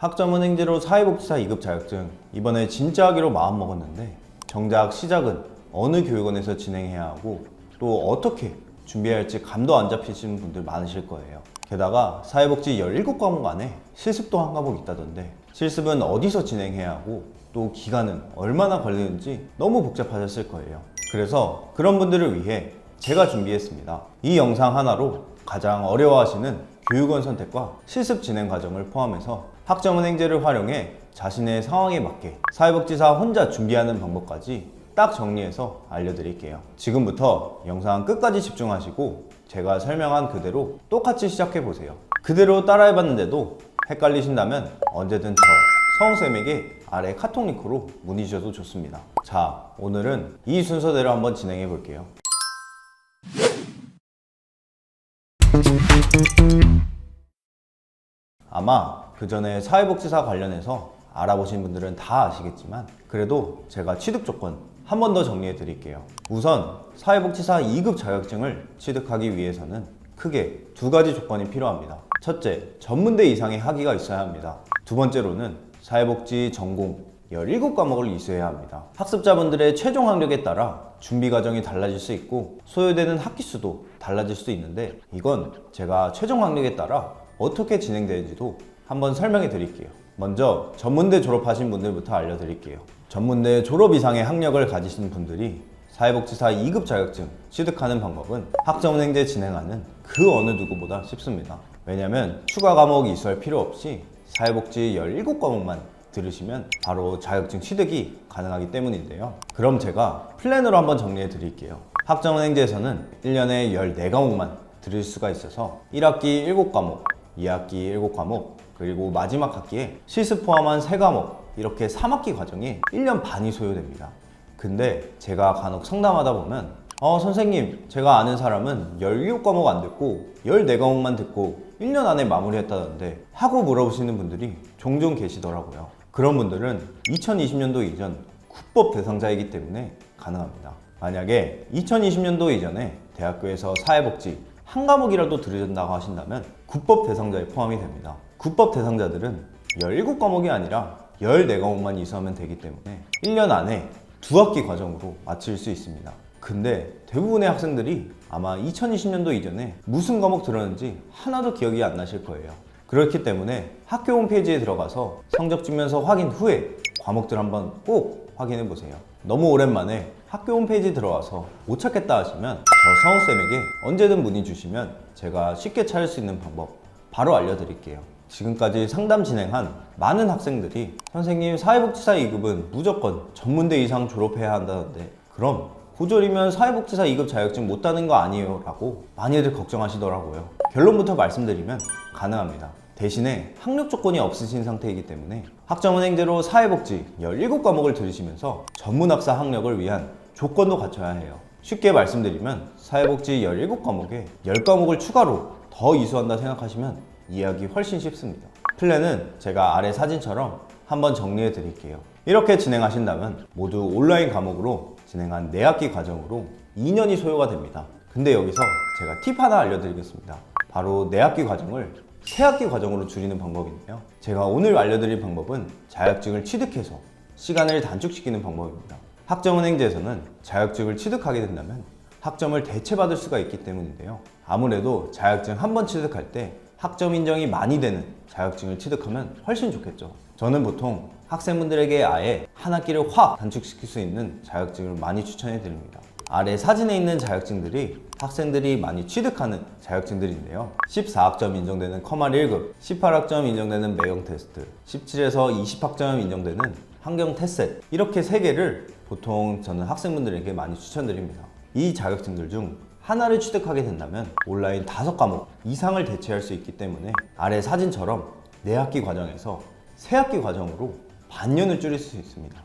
학점은 행제로 사회복지사 2급 자격증 이번에 진짜 하기로 마음먹었는데 정작 시작은 어느 교육원에서 진행해야 하고 또 어떻게 준비해야 할지 감도 안 잡히시는 분들 많으실 거예요. 게다가 사회복지 17과목 안에 실습도 한 과목 있다던데 실습은 어디서 진행해야 하고 또 기간은 얼마나 걸리는지 너무 복잡하셨을 거예요. 그래서 그런 분들을 위해 제가 준비했습니다. 이 영상 하나로 가장 어려워하시는 교육원 선택과 실습 진행 과정을 포함해서 학점은 행제를 활용해 자신의 상황에 맞게 사회복지사 혼자 준비하는 방법까지 딱 정리해서 알려드릴게요. 지금부터 영상 끝까지 집중하시고 제가 설명한 그대로 똑같이 시작해 보세요. 그대로 따라해봤는데도 헷갈리신다면 언제든 저 성우쌤에게 아래 카톡 링크로 문의 주셔도 좋습니다. 자, 오늘은 이 순서대로 한번 진행해 볼게요. 아마 그 전에 사회복지사 관련해서 알아보신 분들은 다 아시겠지만 그래도 제가 취득 조건 한 번 더 정리해 드릴게요. 우선 사회복지사 2급 자격증을 취득하기 위해서는 크게 두 가지 조건이 필요합니다. 첫째, 전문대 이상의 학위가 있어야 합니다. 두 번째로는 사회복지 전공 17과목을 이수해야 합니다. 학습자분들의 최종 학력에 따라 준비 과정이 달라질 수 있고 소요되는 학기 수도 달라질 수 있는데 이건 제가 최종 학력에 따라 어떻게 진행되는지도 한번 설명해 드릴게요. 먼저 전문대 졸업하신 분들부터 알려드릴게요. 전문대 졸업 이상의 학력을 가지신 분들이 사회복지사 2급 자격증 취득하는 방법은 학점은행제 진행하는 그 어느 누구보다 쉽습니다. 왜냐면 추가 과목이 이수할 필요 없이 사회복지 17과목만 들으시면 바로 자격증 취득이 가능하기 때문인데요. 그럼 제가 플랜으로 한번 정리해 드릴게요. 학점은행제에서는 1년에 14과목만 들을 수가 있어서 1학기 7과목, 2학기 7과목, 그리고 마지막 학기에 실습 포함한 3과목 이렇게 3학기 과정이 1년 반이 소요됩니다. 근데 제가 간혹 상담하다 보면 어 선생님 제가 아는 사람은 17과목 안 듣고 14과목만 듣고 1년 안에 마무리했다던데 하고 물어보시는 분들이 종종 계시더라고요. 그런 분들은 2020년도 이전 국법 대상자이기 때문에 가능합니다. 만약에 2020년도 이전에 대학교에서 사회복지 한 과목이라도 들으신다고 하신다면 국법 대상자에 포함이 됩니다. 국법 대상자들은 17과목이 아니라 14과목만 이수하면 되기 때문에 1년 안에 두 학기 과정으로 마칠 수 있습니다. 근데 대부분의 학생들이 아마 2020년도 이전에 무슨 과목 들었는지 하나도 기억이 안 나실 거예요. 그렇기 때문에 학교 홈페이지에 들어가서 성적 증명서 확인 후에 과목들 한번 꼭 확인해 보세요. 너무 오랜만에 학교 홈페이지 들어와서 못 찾겠다 하시면 저 성우쌤에게 언제든 문의 주시면 제가 쉽게 찾을 수 있는 방법 바로 알려드릴게요. 지금까지 상담 진행한 많은 학생들이 선생님 사회복지사 2급은 무조건 전문대 이상 졸업해야 한다는데 그럼 고졸이면 사회복지사 2급 자격증 못 따는 거 아니에요? 라고 많이들 걱정하시더라고요. 결론부터 말씀드리면 가능합니다. 대신에 학력 조건이 없으신 상태이기 때문에 학점은 행제로 사회복지 17과목을 들으시면서 전문학사 학력을 위한 조건도 갖춰야 해요. 쉽게 말씀드리면 사회복지 17과목에 10과목을 추가로 더 이수한다 생각하시면 이해하기 훨씬 쉽습니다. 플랜은 제가 아래 사진처럼 한번 정리해 드릴게요. 이렇게 진행하신다면 모두 온라인 과목으로 진행한 4학기 과정으로 2년이 소요가 됩니다. 근데 여기서 제가 팁 하나 알려드리겠습니다. 바로 4학기 과정을 3학기 과정으로 줄이는 방법인데요. 제가 오늘 알려드릴 방법은 자격증을 취득해서 시간을 단축시키는 방법입니다. 학점은행제에서는 자격증을 취득하게 된다면 학점을 대체받을 수가 있기 때문인데요. 아무래도 자격증 한 번 취득할 때 학점 인정이 많이 되는 자격증을 취득하면 훨씬 좋겠죠. 저는 보통 학생분들에게 아예 한 학기를 확 단축시킬 수 있는 자격증을 많이 추천해 드립니다. 아래 사진에 있는 자격증들이 학생들이 많이 취득하는 자격증들인데요. 14학점 인정되는 커말 1급, 18학점 인정되는 매경 테스트, 17에서 20학점 인정되는 환경 테스트 이렇게 세 개를 보통 저는 학생분들에게 많이 추천드립니다. 이 자격증들 중 하나를 취득하게 된다면 온라인 다섯 과목 이상을 대체할 수 있기 때문에 아래 사진처럼 네 학기 과정에서 세 학기 과정으로 반년을 줄일 수 있습니다.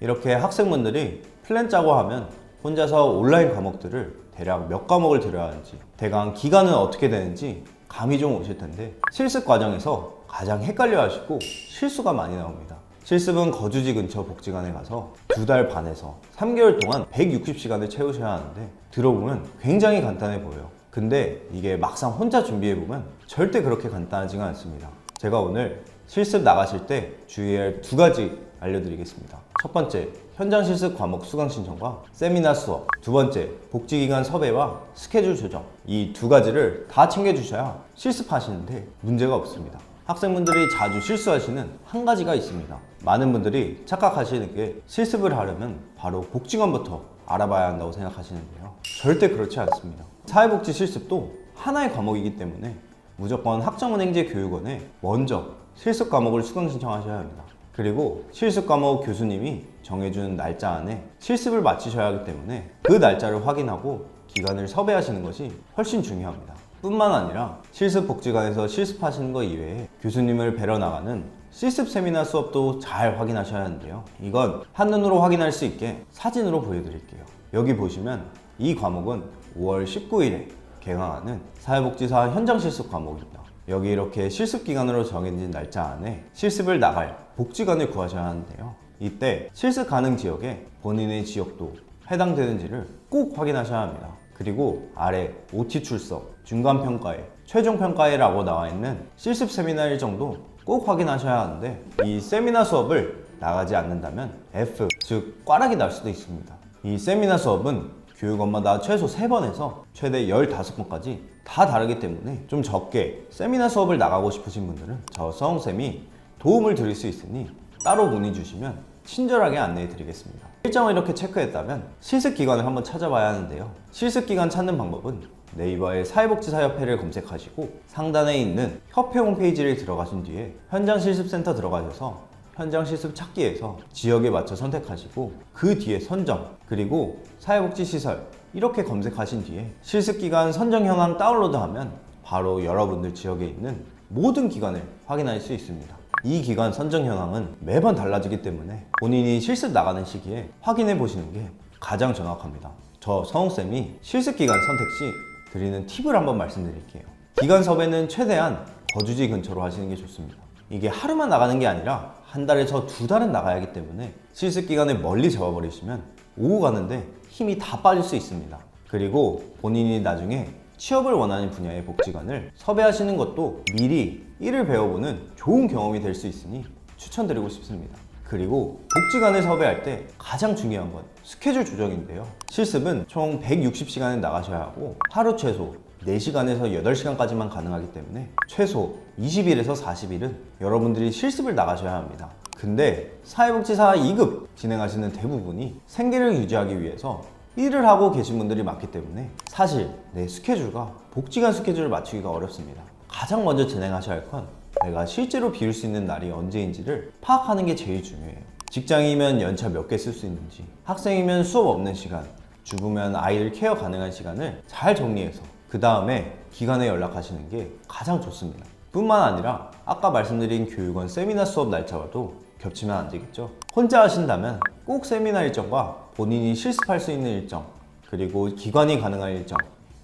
이렇게 학생분들이 플랜 짜고 하면 혼자서 온라인 과목들을 대략 몇 과목을 들어야 하는지 대강 기간은 어떻게 되는지 감이 좀 오실 텐데 실습 과정에서 가장 헷갈려 하시고 실수가 많이 나옵니다. 실습은 거주지 근처 복지관에 가서 두 달 반에서 3개월 동안 160시간을 채우셔야 하는데 들어보면 굉장히 간단해 보여요. 근데 이게 막상 혼자 준비해보면 절대 그렇게 간단하지가 않습니다. 제가 오늘 실습 나가실 때 주의할 두 가지 알려드리겠습니다. 첫 번째, 현장 실습 과목 수강 신청과 세미나 수업. 두 번째, 복지기관 섭외와 스케줄 조정. 이 두 가지를 다 챙겨주셔야 실습하시는데 문제가 없습니다. 학생분들이 자주 실수하시는 한 가지가 있습니다. 많은 분들이 착각하시는 게 실습을 하려면 바로 복지관부터 알아봐야 한다고 생각하시는데요. 절대 그렇지 않습니다. 사회복지 실습도 하나의 과목이기 때문에 무조건 학점은 행제 교육원에 먼저 실습 과목을 수강 신청하셔야 합니다. 그리고 실습 과목 교수님이 정해준 날짜 안에 실습을 마치셔야 하기 때문에 그 날짜를 확인하고 기간을 섭외하시는 것이 훨씬 중요합니다. 뿐만 아니라 실습 복지관에서 실습하시는 것 이외에 교수님을 뵈러 나가는 실습 세미나 수업도 잘 확인하셔야 하는데요. 이건 한눈으로 확인할 수 있게 사진으로 보여드릴게요. 여기 보시면 이 과목은 5월 19일에 개강하는 사회복지사 현장 실습 과목입니다. 여기 이렇게 실습 기간으로 정해진 날짜 안에 실습을 나갈 복지관을 구하셔야 하는데요. 이때 실습 가능 지역에 본인의 지역도 해당되는지를 꼭 확인하셔야 합니다. 그리고 아래 OT 출석, 중간 평가에, 최종 평가에라고 나와 있는 실습 세미나 일 정도 꼭 확인하셔야 하는데 이 세미나 수업을 나가지 않는다면 F, 즉 꽈락이 날 수도 있습니다. 이 세미나 수업은 교육원마다 최소 3번에서 최대 15번까지 다 다르기 때문에 좀 적게 세미나 수업을 나가고 싶으신 분들은 저 서홍쌤이 도움을 드릴 수 있으니 따로 문의 주시면 친절하게 안내해 드리겠습니다. 일정을 이렇게 체크했다면 실습 기관을 한번 찾아봐야 하는데요. 실습 기관 찾는 방법은 네이버에 사회복지사협회를 검색하시고 상단에 있는 협회 홈페이지를 들어가신 뒤에 현장 실습센터 들어가셔서 현장 실습 찾기에서 지역에 맞춰 선택하시고 그 뒤에 선정 그리고 사회복지시설 이렇게 검색하신 뒤에 실습기간 선정 현황 다운로드하면 바로 여러분들 지역에 있는 모든 기관을 확인할 수 있습니다. 이 기관 선정 현황은 매번 달라지기 때문에 본인이 실습 나가는 시기에 확인해 보시는 게 가장 정확합니다. 저 성욱쌤이 실습 기간 선택 시 드리는 팁을 한번 말씀드릴게요. 기간 섭외는 최대한 거주지 근처로 하시는 게 좋습니다. 이게 하루만 나가는 게 아니라 한 달에서 두 달은 나가야 하기 때문에 실습 기간을 멀리 잡아버리시면 오고 가는데 힘이 다 빠질 수 있습니다. 그리고 본인이 나중에 취업을 원하는 분야의 복지관을 섭외하시는 것도 미리 일을 배워보는 좋은 경험이 될 수 있으니 추천드리고 싶습니다. 그리고 복지관을 섭외할 때 가장 중요한 건 스케줄 조정인데요. 실습은 총 160시간을 나가셔야 하고 하루 최소 4시간에서 8시간까지만 가능하기 때문에 최소 20일에서 40일은 여러분들이 실습을 나가셔야 합니다. 근데 사회복지사 2급 진행하시는 대부분이 생계를 유지하기 위해서 일을 하고 계신 분들이 많기 때문에 사실 내 스케줄과 복지관 스케줄을 맞추기가 어렵습니다. 가장 먼저 진행하셔야 할 건 내가 실제로 비울 수 있는 날이 언제인지를 파악하는 게 제일 중요해요. 직장이면 연차 몇 개 쓸 수 있는지, 학생이면 수업 없는 시간, 주부면 아이를 케어 가능한 시간을 잘 정리해서 그 다음에 기관에 연락하시는 게 가장 좋습니다. 뿐만 아니라 아까 말씀드린 교육원 세미나 수업 날짜와도 겹치면 안 되겠죠. 혼자 하신다면 꼭 세미나 일정과 본인이 실습할 수 있는 일정, 그리고 기관이 가능한 일정,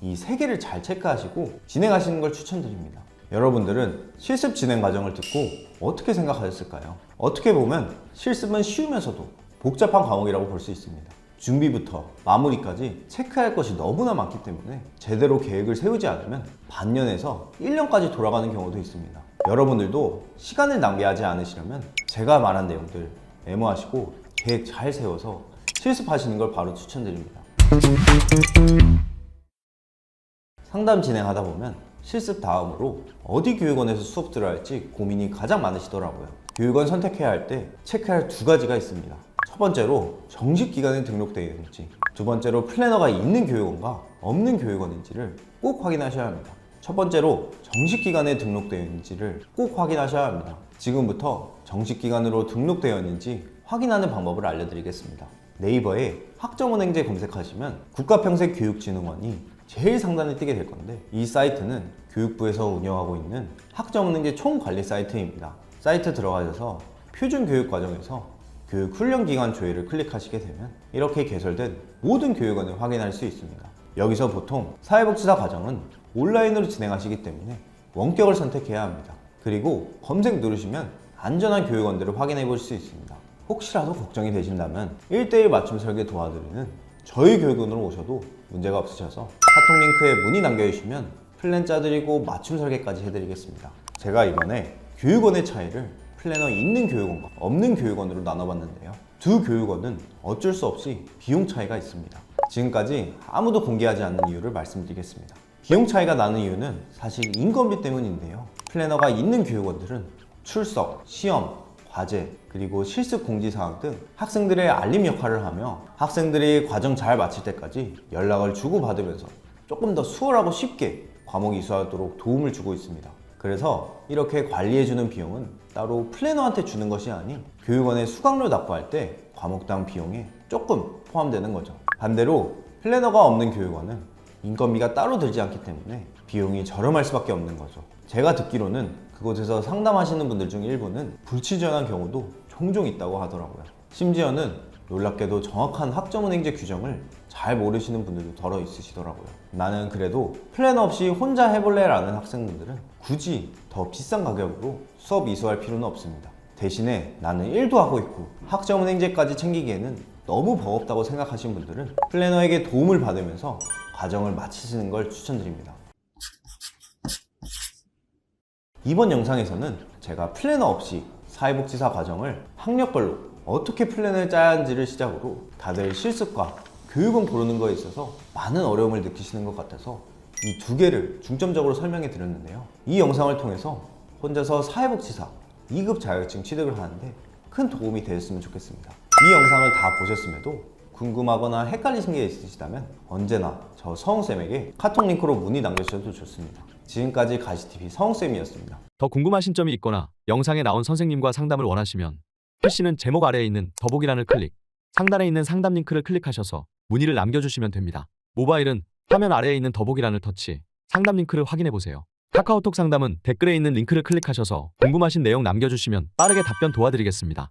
이 세 개를 잘 체크하시고 진행하시는 걸 추천드립니다. 여러분들은 실습 진행 과정을 듣고 어떻게 생각하셨을까요? 어떻게 보면 실습은 쉬우면서도 복잡한 과목이라고 볼 수 있습니다. 준비부터 마무리까지 체크할 것이 너무나 많기 때문에 제대로 계획을 세우지 않으면 반년에서 1년까지 돌아가는 경우도 있습니다. 여러분들도 시간을 낭비하지 않으시려면 제가 말한 내용들 메모하시고 계획 잘 세워서 실습하시는 걸 바로 추천드립니다. 상담 진행하다 보면 실습 다음으로 어디 교육원에서 수업 들어야 할지 고민이 가장 많으시더라고요. 교육원 선택해야 할 때 체크할 두 가지가 있습니다. 첫 번째로 정식 기관에 등록되어 있는지, 두 번째로 플래너가 있는 교육원과 없는 교육원인지를 꼭 확인하셔야 합니다. 첫 번째로 정식 기관에 등록되어 있는지를 꼭 확인하셔야 합니다. 지금부터 정식 기관으로 등록되어 있는지 확인하는 방법을 알려드리겠습니다. 네이버에 학점은행제 검색하시면 국가평생교육진흥원이 제일 상단에 뜨게 될 건데 이 사이트는 교육부에서 운영하고 있는 학점은행제 총관리 사이트입니다. 사이트 들어가셔서 표준 교육 과정에서 교육 훈련 기간 조회를 클릭하시게 되면 이렇게 개설된 모든 교육원을 확인할 수 있습니다. 여기서 보통 사회복지사 과정은 온라인으로 진행하시기 때문에 원격을 선택해야 합니다. 그리고 검색 누르시면 안전한 교육원들을 확인해 볼 수 있습니다. 혹시라도 걱정이 되신다면 1대1 맞춤 설계 도와드리는 저희 교육원으로 오셔도 문제가 없으셔서 카톡 링크에 문의 남겨주시면 플랜 짜드리고 맞춤 설계까지 해드리겠습니다. 제가 이번에 교육원의 차이를 플래너 있는 교육원과 없는 교육원으로 나눠봤는데요. 두 교육원은 어쩔 수 없이 비용 차이가 있습니다. 지금까지 아무도 공개하지 않는 이유를 말씀드리겠습니다. 비용 차이가 나는 이유는 사실 인건비 때문인데요. 플래너가 있는 교육원들은 출석, 시험, 과제, 그리고 실습 공지사항 등 학생들의 알림 역할을 하며 학생들이 과정 잘 마칠 때까지 연락을 주고받으면서 조금 더 수월하고 쉽게 과목 이수하도록 도움을 주고 있습니다. 그래서 이렇게 관리해주는 비용은 따로 플래너한테 주는 것이 아닌 교육원에 수강료 납부할 때 과목당 비용에 조금 포함되는 거죠. 반대로 플래너가 없는 교육원은 인건비가 따로 들지 않기 때문에 비용이 저렴할 수밖에 없는 거죠. 제가 듣기로는 그곳에서 상담하시는 분들 중 일부는 불치전한 경우도 종종 있다고 하더라고요. 심지어는 놀랍게도 정확한 학점은 행제 규정을 잘 모르시는 분들도 덜어 있으시더라고요. 나는 그래도 플래너 없이 혼자 해볼래 라는 학생분들은 굳이 더 비싼 가격으로 수업 이수할 필요는 없습니다. 대신에 나는 일도 하고 있고 학점은 행제까지 챙기기에는 너무 버겁다고 생각하시는 분들은 플래너에게 도움을 받으면서 과정을 마치시는 걸 추천드립니다. 이번 영상에서는 제가 플래너 없이 사회복지사 과정을 학력별로 어떻게 플랜을 짜야 하는지를 시작으로 다들 실습과 교육원 고르는 거에 있어서 많은 어려움을 느끼시는 것 같아서 이 두 개를 중점적으로 설명해 드렸는데요. 이 영상을 통해서 혼자서 사회복지사 2급 자격증 취득을 하는데 큰 도움이 되었으면 좋겠습니다. 이 영상을 다 보셨음에도 궁금하거나 헷갈리신 게 있으시다면 언제나 저 서웅쌤에게 카톡 링크로 문의 남겨주셔도 좋습니다. 지금까지 가시TV 서웅쌤이었습니다. 더 궁금하신 점이 있거나 영상에 나온 선생님과 상담을 원하시면 글씨는 제목 아래에 있는 더보기란을 클릭, 상단에 있는 상담 링크를 클릭하셔서 문의를 남겨주시면 됩니다. 모바일은 화면 아래에 있는 더보기란을 터치, 상담 링크를 확인해 보세요. 카카오톡 상담은 댓글에 있는 링크를 클릭하셔서 궁금하신 내용 남겨주시면 빠르게 답변 도와드리겠습니다.